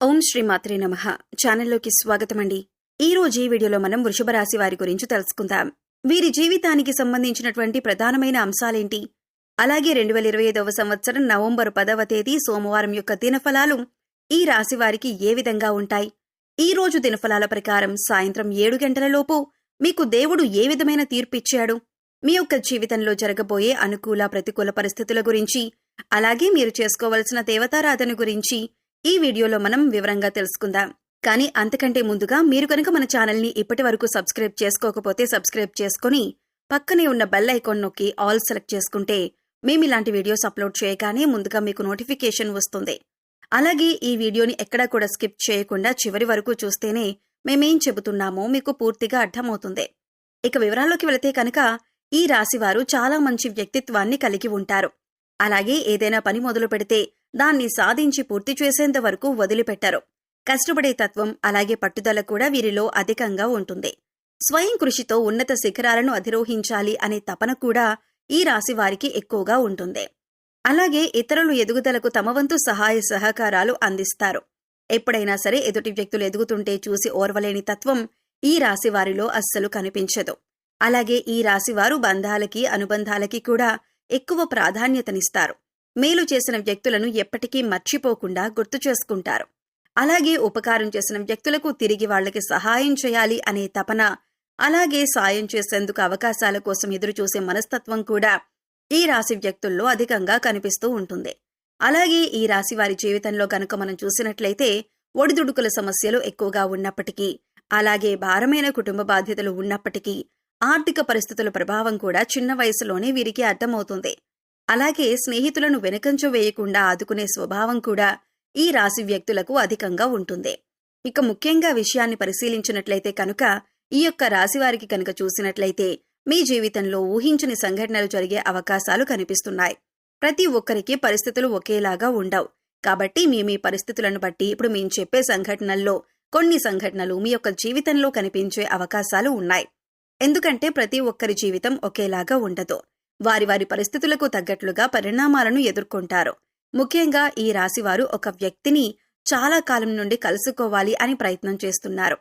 ఓం శ్రీ మాత్రే నమ. ఛానల్లోకి స్వాగతం అండి ఈ ఈ వీడియోలో మనం వృషభ రాశి వారి గురించి తెలుసుకుందాం. వీరి జీవితానికి సంబంధించినటువంటి ప్రధానమైన అంశాలేంటి? అలాగే రెండు వేల ఇరవై ఐదవ సంవత్సరం నవంబర్ పదవ తేదీ సోమవారం యొక్క దినఫలాలు ఈ రాశి వారికి ఏ విధంగా ఉంటాయి? ఈ రోజు దినఫలాల ప్రకారం సాయంత్రం ఏడు గంటలలోపు మీకు దేవుడు ఏ విధమైన తీర్పిచ్చాడు? మీ యొక్క జీవితంలో జరగబోయే అనుకూల ప్రతికూల పరిస్థితుల గురించి అలాగే మీరు చేసుకోవలసిన దేవతారాధన గురించి ఈ వీడియోలో మనం వివరంగా తెలుసుకుందాం. కానీ అంతకంటే ముందుగా మీరు కనుక మన ఛానల్ని ఇప్పటి వరకు సబ్స్క్రైబ్ చేసుకోకపోతే సబ్స్క్రైబ్ చేసుకుని పక్కనే ఉన్న బెల్ ఐకాన్ నొక్కి ఆల్ సెలెక్ట్ చేసుకుంటే మేము ఇలాంటి వీడియోస్ అప్లోడ్ చేయగానే ముందుగా మీకు నోటిఫికేషన్ వస్తుంది. అలాగే ఈ వీడియోని ఎక్కడా కూడా స్కిప్ చేయకుండా చివరి వరకు చూస్తేనే మేమేం చెబుతున్నామో మీకు పూర్తిగా అర్థమవుతుంది. ఇక వివరాల్లోకి వెళితే కనుక ఈ రాశివారు చాలా మంచి వ్యక్తిత్వాన్ని కలిగి ఉంటారు. అలాగే ఏదైనా పని మొదలు పెడితే దాన్ని సాధించి పూర్తి చేసేంత వరకు వదిలిపెట్టరు. కష్టపడే తత్వం అలాగే పట్టుదల కూడా వీరిలో అధికంగా ఉంటుంది. స్వయం కృషితో ఉన్నత శిఖరాలను అధిరోహించాలి అనే తపన కూడా ఈ రాశి వారికి ఎక్కువగా ఉంటుంది. అలాగే ఇతరులు ఎదుగుదలకు తమవంతు సహాయ సహకారాలు అందిస్తారు. ఎప్పుడైనా సరే ఎదుటి వ్యక్తులు ఎదుగుతుంటే చూసి ఓర్వలేని తత్వం ఈ రాశి వారిలో అస్సలు కనిపించదు. అలాగే ఈ రాశివారు బంధాలకి అనుబంధాలకి కూడా ఎక్కువ ప్రాధాన్యతనిస్తారు. మేలు చేసిన వ్యక్తులను ఎప్పటికీ మర్చిపోకుండా గుర్తు చేసుకుంటారు. అలాగే ఉపకారం చేసిన వ్యక్తులకు తిరిగి వాళ్ళకి సహాయం చేయాలి అనే తపన అలాగే సాయం చేసేందుకు అవకాశాల కోసం ఎదురుచూసే మనస్తత్వం కూడా ఈ రాశి వ్యక్తుల్లో అధికంగా కనిపిస్తూ ఉంటుంది. అలాగే ఈ రాశి వారి జీవితంలో కనుక మనం చూసినట్లయితే ఒడిదుడుకుల సమస్యలు ఎక్కువగా ఉన్నప్పటికీ అలాగే భారమైన కుటుంబ బాధ్యతలు ఉన్నప్పటికీ ఆర్థిక పరిస్థితుల ప్రభావం కూడా చిన్న వయసులోనే వీరికి అర్థమవుతుంది. అలాగే స్నేహితులను వెనకంచు వేయకుండా ఆదుకునే స్వభావం కూడా ఈ రాశి వ్యక్తులకు అధికంగా ఉంటుంది. ఇక ముఖ్యంగా విషయాన్ని పరిశీలించినట్లయితే కనుక ఈ యొక్క రాశివారికి కనుక చూసినట్లయితే మీ జీవితంలో ఊహించని సంఘటనలు జరిగే అవకాశాలు కనిపిస్తున్నాయి. ప్రతి ఒక్కరికి పరిస్థితులు ఒకేలాగా ఉండవు. కాబట్టి మీ మీ పరిస్థితులను బట్టి ఇప్పుడు మేము చెప్పే సంఘటనల్లో కొన్ని సంఘటనలు మీ యొక్క జీవితంలో కనిపించే అవకాశాలు ఉన్నాయి. ఎందుకంటే ప్రతి ఒక్కరి జీవితం ఒకేలాగా ఉండదు. వారి వారి పరిస్థితులకు తగ్గట్లుగా పరిణామాలను ఎదుర్కొంటారు. ముఖ్యంగా ఈ రాశివారు ఒక వ్యక్తిని చాలా కాలం నుండి కలుసుకోవాలి అని ప్రయత్నం చేస్తున్నారు.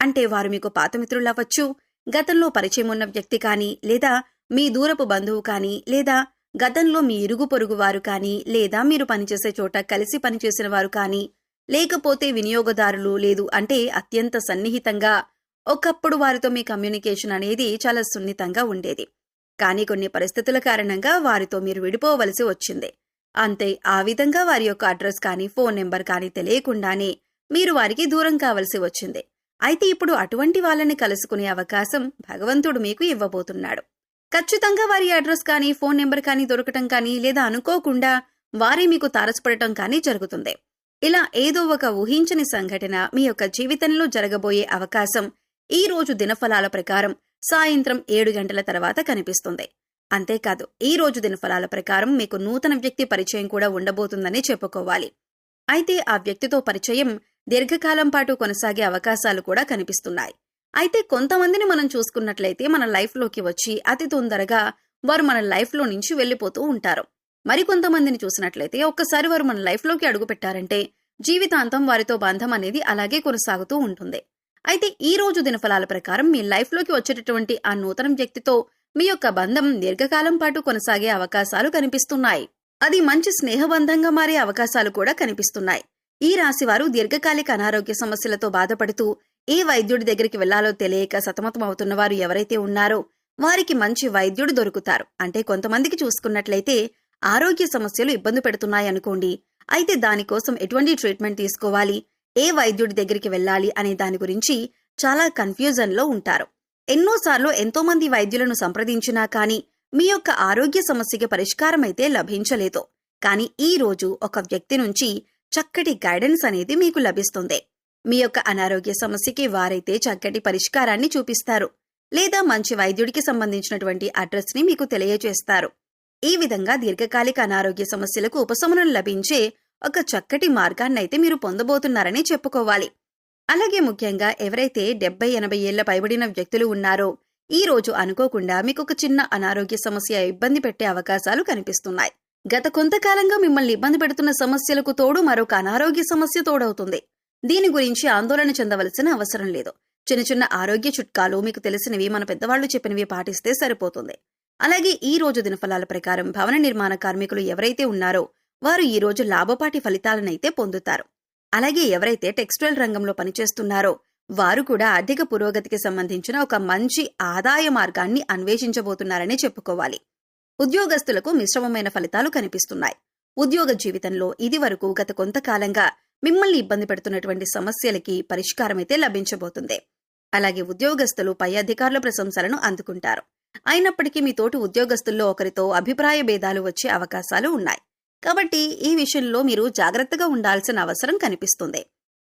అంటే వారు మీకు పాతమిత్రులవ్వచ్చు గతంలో పరిచయం ఉన్న వ్యక్తి కానీ లేదా మీ దూరపు బంధువు కానీ లేదా గతంలో మీ ఇరుగు పొరుగు వారు కానీ లేదా మీరు పనిచేసే చోట కలిసి పనిచేసిన వారు కానీ లేకపోతే వినియోగదారులు లేదు అంటే అత్యంత సన్నిహితంగా ఒకప్పుడు వారితో మీ కమ్యూనికేషన్ అనేది చాలా సున్నితంగా ఉండేది. కానీ కొన్ని పరిస్థితుల కారణంగా వారితో మీరు విడిపోవలసి వచ్చింది. అంతే ఆ విధంగా వారి యొక్క అడ్రస్ కానీ ఫోన్ నెంబర్ కానీ తెలియకుండానే మీరు వారికి దూరం కావలసి వచ్చింది. అయితే ఇప్పుడు అటువంటి వాళ్ళని కలుసుకునే అవకాశం భగవంతుడు మీకు ఇవ్వబోతున్నాడు. ఖచ్చితంగా వారి అడ్రస్ కానీ ఫోన్ నెంబర్ కానీ దొరకటం కానీ లేదా అనుకోకుండా వారే మీకు తారసపడటం కానీ జరుగుతుంది. ఇలా ఏదో ఒక ఊహించని సంఘటన మీ యొక్క జీవితంలో జరగబోయే అవకాశం ఈ రోజు దినఫలాల ప్రకారం సాయంత్రం ఏడు గంటల తర్వాత కనిపిస్తుంది. అంతేకాదు ఈ రోజు దినఫలాల ప్రకారం మీకు నూతన వ్యక్తి పరిచయం కూడా ఉండబోతుందని చెప్పుకోవాలి. అయితే ఆ వ్యక్తితో పరిచయం దీర్ఘకాలం పాటు కొనసాగే అవకాశాలు కూడా కనిపిస్తున్నాయి. అయితే కొంతమందిని మనం చూసుకున్నట్లయితే మన లైఫ్లోకి వచ్చి అతి తొందరగా వారు మన లైఫ్లో నుంచి వెళ్ళిపోతూ ఉంటారు. మరికొంతమందిని చూసినట్లయితే ఒక్కసారి వారు మన లైఫ్లోకి అడుగుపెట్టారంటే జీవితాంతం వారితో బంధం అనేది అలాగే కొనసాగుతూ ఉంటుంది. అయితే ఈ రోజు దినఫలాల ప్రకారం మీ లైఫ్లోకి వచ్చేటటువంటి ఆ నూతన వ్యక్తితో మీ యొక్క బంధం దీర్ఘకాలం పాటు కొనసాగే అవకాశాలు కనిపిస్తున్నాయి. అది మంచి స్నేహబంధంగా మారే అవకాశాలు కూడా కనిపిస్తున్నాయి. ఈ రాశివారు దీర్ఘకాలిక అనారోగ్య సమస్యలతో బాధపడుతూ ఏ వైద్యుడి దగ్గరికి వెళ్ళాలో తెలియక సతమతమవుతున్న వారు ఎవరైతే ఉన్నారో వారికి మంచి వైద్యుడు దొరుకుతారు. అంటే కొంతమందికి చూసుకున్నట్లయితే ఆరోగ్య సమస్యలు ఇబ్బంది పెడుతున్నాయనుకోండి. అయితే దానికోసం ఎటువంటి ట్రీట్మెంట్ తీసుకోవాలి? ఏ వైద్యుడి దగ్గరికి వెళ్ళాలి అనే దాని గురించి చాలా కన్ఫ్యూజన్లో ఉంటారు. ఎన్నోసార్లు ఎంతోమంది వైద్యులను సంప్రదించినా కానీ మీ యొక్క ఆరోగ్య సమస్యకి పరిష్కారం అయితే లభించలేదు. కానీ ఈ రోజు ఒక వ్యక్తి నుంచి చక్కటి గైడెన్స్ అనేది మీకు లభిస్తుంది. మీ యొక్క అనారోగ్య సమస్యకి వారైతే చక్కటి పరిష్కారాన్ని చూపిస్తారు. లేదా మంచి వైద్యుడికి సంబంధించినటువంటి అడ్రస్ని మీకు తెలియజేస్తారు ఈ విధంగా దీర్ఘకాలిక అనారోగ్య సమస్యలకు ఉపశమనం లభించే ఒక చక్కటి మార్గాన్నైతే మీరు పొందబోతున్నారని చెప్పుకోవాలి. అలాగే ముఖ్యంగా ఎవరైతే డెబ్బై ఎనభై ఏళ్ళ పైబడిన వ్యక్తులు ఉన్నారో ఈ రోజు అనుకోకుండా మీకు ఒక చిన్న అనారోగ్య సమస్య ఇబ్బంది పెట్టే అవకాశాలు కనిపిస్తున్నాయి. గత కొంతకాలంగా మిమ్మల్ని ఇబ్బంది పెడుతున్న సమస్యలకు తోడు మరొక అనారోగ్య సమస్య తోడవుతుంది. దీని గురించి ఆందోళన చెందవలసిన అవసరం లేదు. చిన్న చిన్న ఆరోగ్య చుట్కాలు మీకు తెలిసినవి మన పెద్దవాళ్ళు చెప్పినవి పాటిస్తే సరిపోతుంది. అలాగే ఈ రోజు దినఫలాల ప్రకారం భవన నిర్మాణ కార్మికులు ఎవరైతే ఉన్నారో వారు ఈ రోజు లాభపాటి ఫలితాలనైతే పొందుతారు. అలాగే ఎవరైతే టెక్స్టైల్ రంగంలో పనిచేస్తున్నారో వారు కూడా ఆర్థిక పురోగతికి సంబంధించిన ఒక మంచి ఆదాయ మార్గాన్ని అన్వేషించబోతున్నారని చెప్పుకోవాలి. ఉద్యోగస్తులకు మిశ్రమమైన ఫలితాలు కనిపిస్తున్నాయి. ఉద్యోగ జీవితంలో ఇది వరకు గత కొంతకాలంగా మిమ్మల్ని ఇబ్బంది పెడుతున్నటువంటి సమస్యలకి పరిష్కారమైతే లభించబోతుంది. అలాగే ఉద్యోగస్తులు పై అధికారుల ప్రశంసలను అందుకుంటారు. అయినప్పటికీ మీ తోటి ఉద్యోగస్తుల్లో ఒకరితో అభిప్రాయ భేదాలు వచ్చే అవకాశాలు ఉన్నాయి. కాబట్టి ఈ విషయంలో మీరు జాగ్రత్తగా ఉండాల్సిన అవసరం కనిపిస్తుంది.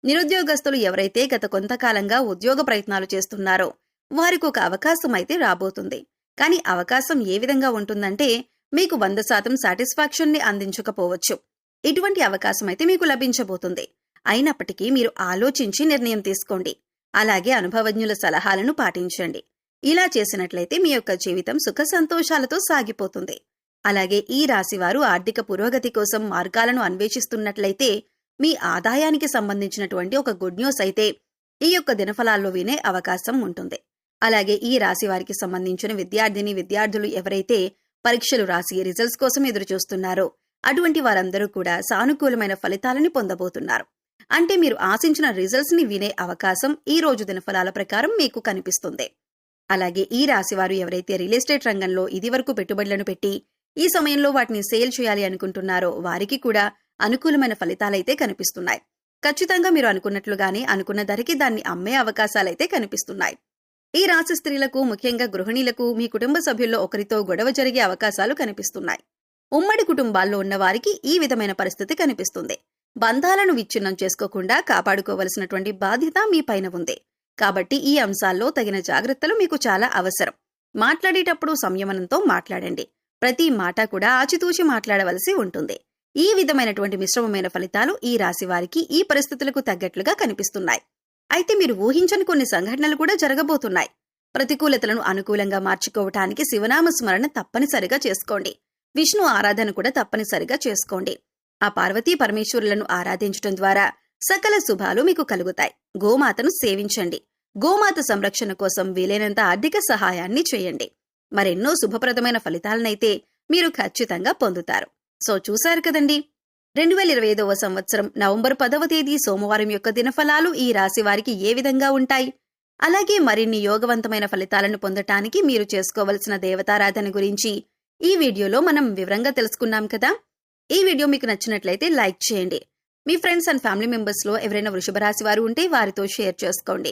నిరుద్యోగస్తులు ఎవరైతే గత కొంతకాలంగా ఉద్యోగ ప్రయత్నాలు చేస్తున్నారో వారికి ఒక అవకాశం అయితే రాబోతుంది. కానీ అవకాశం ఏ విధంగా ఉంటుందంటే మీకు వంద శాతం సాటిస్ఫాక్షన్ని అందించకపోవచ్చు. ఇటువంటి అవకాశం అయితే మీకు లభించబోతుంది. అయినప్పటికీ మీరు ఆలోచించి నిర్ణయం తీసుకోండి. అలాగే అనుభవజ్ఞుల సలహాలను పాటించండి. ఇలా చేసినట్లయితే మీ యొక్క జీవితం సుఖ సంతోషాలతో సాగిపోతుంది. అలాగే ఈ రాశివారు ఆర్థిక పురోగతి కోసం మార్గాలను అన్వేషిస్తున్నట్లయితే మీ ఆదాయానికి సంబంధించినటువంటి ఒక గుడ్ న్యూస్ అయితే ఈ యొక్క దినఫలాల్లో వినే అవకాశం ఉంటుంది. అలాగే ఈ రాశి వారికి సంబంధించిన విద్యార్థిని విద్యార్థులు ఎవరైతే పరీక్షలు రాసి రిజల్ట్స్ కోసం ఎదురు చూస్తున్నారో అటువంటి వారందరూ కూడా సానుకూలమైన ఫలితాలని పొందబోతున్నారు. అంటే మీరు ఆశించిన రిజల్ట్స్ని వినే అవకాశం ఈ రోజు దినఫలాల ప్రకారం మీకు కనిపిస్తుంది. అలాగే ఈ రాశివారు ఎవరైతే రియల్ ఎస్టేట్ రంగంలో ఇదివరకు పెట్టుబడులను పెట్టి ఈ సమయంలో వాటిని సేల్ చేయాలి అనుకుంటున్నారో వారికి కూడా అనుకూలమైన ఫలితాలైతే కనిపిస్తున్నాయి. ఖచ్చితంగా మీరు అనుకున్నట్లుగానే అనుకున్న ధరకి దాన్ని అమ్మే అవకాశాలైతే కనిపిస్తున్నాయి. ఈ రాశి స్త్రీలకు ముఖ్యంగా గృహిణీలకు మీ కుటుంబ సభ్యుల్లో ఒకరితో గొడవ జరిగే అవకాశాలు కనిపిస్తున్నాయి. ఉమ్మడి కుటుంబాల్లో ఉన్న వారికి ఈ విధమైన పరిస్థితి కనిపిస్తుంది. బంధాలను విచ్ఛిన్నం చేసుకోకుండా కాపాడుకోవలసినటువంటి బాధ్యత మీ పైన ఉంది. కాబట్టి ఈ అంశాల్లో తగిన జాగ్రత్తలు మీకు చాలా అవసరం. మాట్లాడేటప్పుడు సంయమనంతో మాట్లాడండి. ప్రతి మాట కూడా ఆచితూచి మాట్లాడవలసి ఉంటుంది. ఈ విధమైనటువంటి మిశ్రమమైన ఫలితాలు ఈ రాశి వారికి ఈ పరిస్థితులకు తగ్గట్లుగా కనిపిస్తున్నాయి. అయితే మీరు ఊహించని కొన్ని సంఘటనలు కూడా జరగబోతున్నాయి. ప్రతికూలతలను అనుకూలంగా మార్చుకోవటానికి శివనామ స్మరణ తప్పనిసరిగా చేసుకోండి. విష్ణు ఆరాధన కూడా తప్పనిసరిగా చేసుకోండి. ఆ పార్వతీ పరమేశ్వరులను ఆరాధించడం ద్వారా సకల శుభాలు మీకు కలుగుతాయి. గోమాతను సేవించండి. గోమాత సంరక్షణ కోసం వీలైనంత ఆర్థిక సహాయాన్ని చేయండి. మరెన్నో శుభప్రదమైన ఫలితాలనైతే మీరు ఖచ్చితంగా పొందుతారు. సో చూశారు కదండి! రెండు వేల ఇరవై ఐదవ సంవత్సరం నవంబర్ పదవ తేదీ సోమవారం యొక్క దినఫలాలు ఈ రాశి వారికి ఏ విధంగా ఉంటాయి? అలాగే మరిన్ని యోగవంతమైన ఫలితాలను పొందటానికి మీరు చేసుకోవలసిన దేవతారాధన గురించి ఈ వీడియోలో మనం వివరంగా తెలుసుకున్నాం కదా! ఈ వీడియో మీకు నచ్చినట్లయితే లైక్ చేయండి. మీ ఫ్రెండ్స్ అండ్ ఫ్యామిలీ మెంబర్స్లో ఎవరైనా వృషభ రాశి వారు ఉంటే వారితో షేర్ చేసుకోండి.